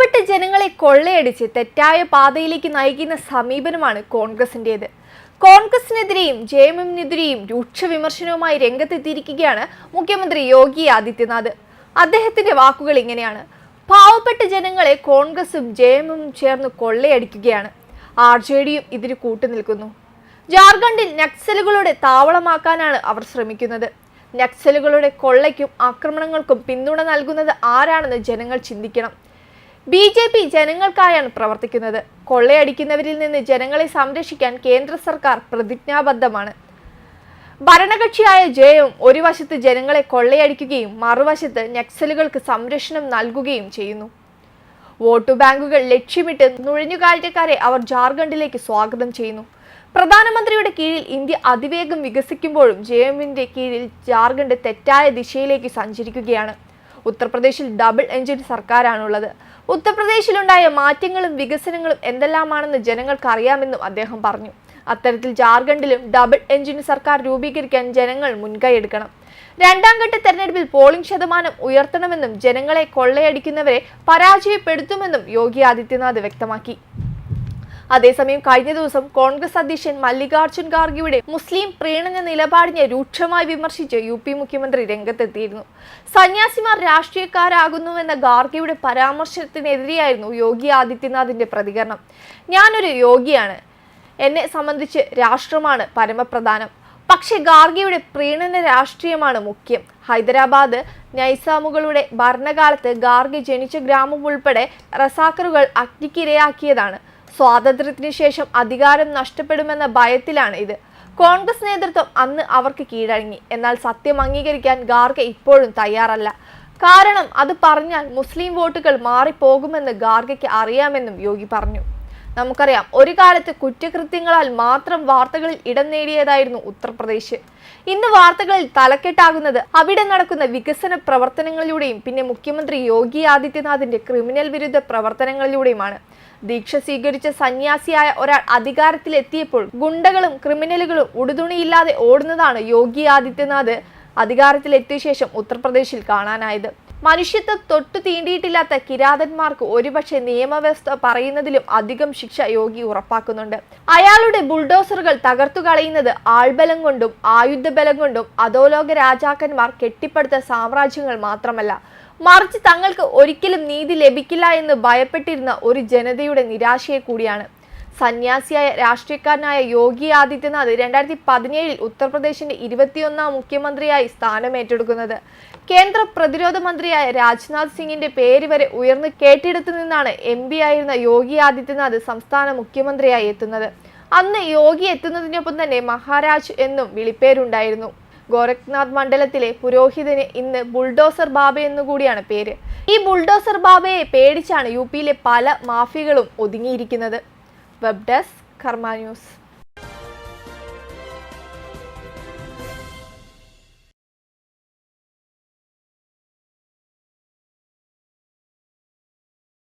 പാവപ്പെട്ട ജനങ്ങളെ കൊള്ളയടിച്ച് തെറ്റായ പാതയിലേക്ക് നയിക്കുന്ന സമീപനമാണ് കോൺഗ്രസിന്റേത്. കോൺഗ്രസിനെതിരെയും ജെ എം എമ്മിനെതിരെയും രൂക്ഷ വിമർശനവുമായി രംഗത്തെത്തിയിരിക്കുകയാണ് മുഖ്യമന്ത്രി യോഗി ആദിത്യനാഥ്. അദ്ദേഹത്തിന്റെ വാക്കുകൾ ഇങ്ങനെയാണ്. പാവപ്പെട്ട ജനങ്ങളെ കോൺഗ്രസും ജെ എമ്മും ചേർന്ന് കൊള്ളയടിക്കുകയാണ്. ആർ ജെ ഡിയും ഇതിന് കൂട്ടുനിൽക്കുന്നു. ജാർഖണ്ഡിൽ നക്സലുകളുടെ താവളമാക്കാനാണ് അവർ ശ്രമിക്കുന്നത്. നക്സലുകളുടെ കൊള്ളയ്ക്കും ആക്രമണങ്ങൾക്കും പിന്തുണ നൽകുന്നത് ആരാണെന്ന് ജനങ്ങൾ ചിന്തിക്കണം. ബി ജെ പി ജനങ്ങൾക്കായാണ് പ്രവർത്തിക്കുന്നത്. കൊള്ളയടിക്കുന്നവരിൽ നിന്ന് ജനങ്ങളെ സംരക്ഷിക്കാൻ കേന്ദ്ര സർക്കാർ പ്രതിജ്ഞാബദ്ധമാണ്. ഭരണകക്ഷിയായ ജയവും ഒരു വശത്ത് ജനങ്ങളെ കൊള്ളയടിക്കുകയും മറുവശത്ത് നക്സലുകൾക്ക് സംരക്ഷണം നൽകുകയും ചെയ്യുന്നു. വോട്ടു ബാങ്കുകൾ ലക്ഷ്യമിട്ട് നുഴഞ്ഞുകാഴ്ചക്കാരെ അവർ ജാർഖണ്ഡിലേക്ക് സ്വാഗതം ചെയ്യുന്നു. പ്രധാനമന്ത്രിയുടെ കീഴിൽ ഇന്ത്യ അതിവേഗം വികസിക്കുമ്പോഴും ജെ കീഴിൽ ജാർഖണ്ഡ് തെറ്റായ ദിശയിലേക്ക് സഞ്ചരിക്കുകയാണ്. ഉത്തർപ്രദേശിൽ ഡബിൾ എഞ്ചിൻ സർക്കാരാണുള്ളത്. ഉത്തർപ്രദേശിലുണ്ടായ മാറ്റങ്ങളും വികസനങ്ങളും എന്തെല്ലാമാണെന്ന് ജനങ്ങൾക്ക് അറിയാമെന്നും അദ്ദേഹം പറഞ്ഞു. അത്തരത്തിൽ ജാർഖണ്ഡിലും ഡബിൾ എഞ്ചിൻ സർക്കാർ രൂപീകരിക്കാൻ ജനങ്ങൾ മുൻകൈയെടുക്കണം രണ്ടാം ഘട്ട തെരഞ്ഞെടുപ്പിൽ പോളിംഗ് ശതമാനം ഉയർത്തണമെന്നും ജനങ്ങളെ കൊള്ളയടിക്കുന്നവരെ പരാജയപ്പെടുത്തുമെന്നും യോഗി ആദിത്യനാഥ് വ്യക്തമാക്കി. അതേസമയം കഴിഞ്ഞ ദിവസം കോൺഗ്രസ് അധ്യക്ഷൻ മല്ലികാർജുൻ ഖാർഗെയുടെ മുസ്ലിം പ്രീണന നിലപാടിനെ രൂക്ഷമായി വിമർശിച്ച് യു പി മുഖ്യമന്ത്രി രംഗത്തെത്തിയിരുന്നു. സന്യാസിമാർ രാഷ്ട്രീയക്കാരാകുന്നുവെന്ന ഖാർഗെയുടെ പരാമർശത്തിനെതിരെയായിരുന്നു യോഗി ആദിത്യനാഥിന്റെ പ്രതികരണം. ഞാനൊരു യോഗിയാണ്. എന്നെ സംബന്ധിച്ച് രാഷ്ട്രമാണ് പരമപ്രധാനം. പക്ഷേ ഗാർഗിയുടെ പ്രീണന രാഷ്ട്രീയമാണ് മുഖ്യം. ഹൈദരാബാദ് നൈസാമുകളുടെ ഭരണകാലത്ത് ഗാർഗി ജനിച്ച ഗ്രാമം ഉൾപ്പെടെ റസാക്കറുകൾ അഗ്നിക്കിരയാക്കിയതാണ്. സ്വാതന്ത്ര്യത്തിന് ശേഷം അധികാരം നഷ്ടപ്പെടുമെന്ന ഭയത്തിലാണ് ഇത്. കോൺഗ്രസ് നേതൃത്വം അന്ന് അവർക്ക് കീഴടങ്ങി. എന്നാൽ സത്യം അംഗീകരിക്കാൻ ഗാർഗെ ഇപ്പോഴും തയ്യാറല്ല. കാരണം അത് പറഞ്ഞാൽ മുസ്ലിം വോട്ടുകൾ മാറിപ്പോകുമെന്ന് ഗാർഗയ്ക്ക് അറിയാമെന്നും യോഗി പറഞ്ഞു. നമുക്കറിയാം ഒരു കാലത്ത് കുറ്റകൃത്യങ്ങളാൽ മാത്രം വാർത്തകളിൽ ഇടം നേടിയതായിരുന്നു ഉത്തർപ്രദേശ്. ഇന്ന് വാർത്തകളിൽ തലക്കെട്ടാകുന്നത് അവിടെ നടക്കുന്ന വികസന പ്രവർത്തനങ്ങളിലൂടെയും പിന്നെ മുഖ്യമന്ത്രി യോഗി ആദിത്യനാഥിന്റെ ക്രിമിനൽ വിരുദ്ധ പ്രവർത്തനങ്ങളിലൂടെയുമാണ്. ദീക്ഷ സ്വീകരിച്ച സന്യാസിയായ ഒരാൾ അധികാരത്തിലെത്തിയപ്പോൾ ഗുണ്ടകളും ക്രിമിനലുകളും ഉടുതുണിയില്ലാതെ ഓടുന്നതാണ് യോഗി ആദിത്യനാഥ് അധികാരത്തിലെത്തിയ ശേഷം ഉത്തർപ്രദേശിൽ കാണാനായത്. മനുഷ്യത്വം തൊട്ടു തീണ്ടിയിട്ടില്ലാത്ത കിരാതന്മാർക്ക് ഒരുപക്ഷെ നിയമവ്യവസ്ഥ പറയുന്നതിലും അധികം ശിക്ഷ യോഗി ഉറപ്പാക്കുന്നുണ്ട്. അയാളുടെ ബുൾഡോസറുകൾ തകർത്തു കളയുന്നത് ആൾബലം കൊണ്ടും ആയുധബലം കൊണ്ടും അധോലോക രാജാക്കന്മാർ കെട്ടിപ്പടുത്ത സാമ്രാജ്യങ്ങൾ മാത്രമല്ല. മറിച്ച് തങ്ങൾക്ക് ഒരിക്കലും നീതി ലഭിക്കില്ല എന്ന് ഭയപ്പെട്ടിരുന്ന ഒരു ജനതയുടെ നിരാശയെ കൂടിയാണ്. സന്യാസിയായ രാഷ്ട്രീയക്കാരനായ യോഗി ആദിത്യനാഥ് രണ്ടായിരത്തി പതിനേഴിൽ ഉത്തർപ്രദേശിന്റെ ഇരുപത്തിയൊന്നാം മുഖ്യമന്ത്രിയായി സ്ഥാനമേറ്റെടുക്കുന്നത് കേന്ദ്ര പ്രതിരോധ മന്ത്രിയായ രാജ്നാഥ് സിംഗിന്റെ പേര് വരെ ഉയർന്നു കേട്ടിടത്തു നിന്നാണ് എം പി ആയിരുന്ന യോഗി ആദിത്യനാഥ് സംസ്ഥാന മുഖ്യമന്ത്രിയായി എത്തുന്നത്. അന്ന് യോഗി എത്തുന്നതിനൊപ്പം തന്നെ മഹാരാജ് എന്നും വിളിപ്പേരുണ്ടായിരുന്നു. ഗോരഖ്നാഥ് മണ്ഡലത്തിലെ പുരോഹിതന് ഇന്ന് ബുൾഡോസർ ബാബ എന്നുകൂടിയാണ് പേര്. ഈ ബുൾഡോസർ ബാബയെ പേടിച്ചാണ് യു പിയിലെ പല മാഫിയകളും ഒതുങ്ങിയിരിക്കുന്നത്. webdesk Karma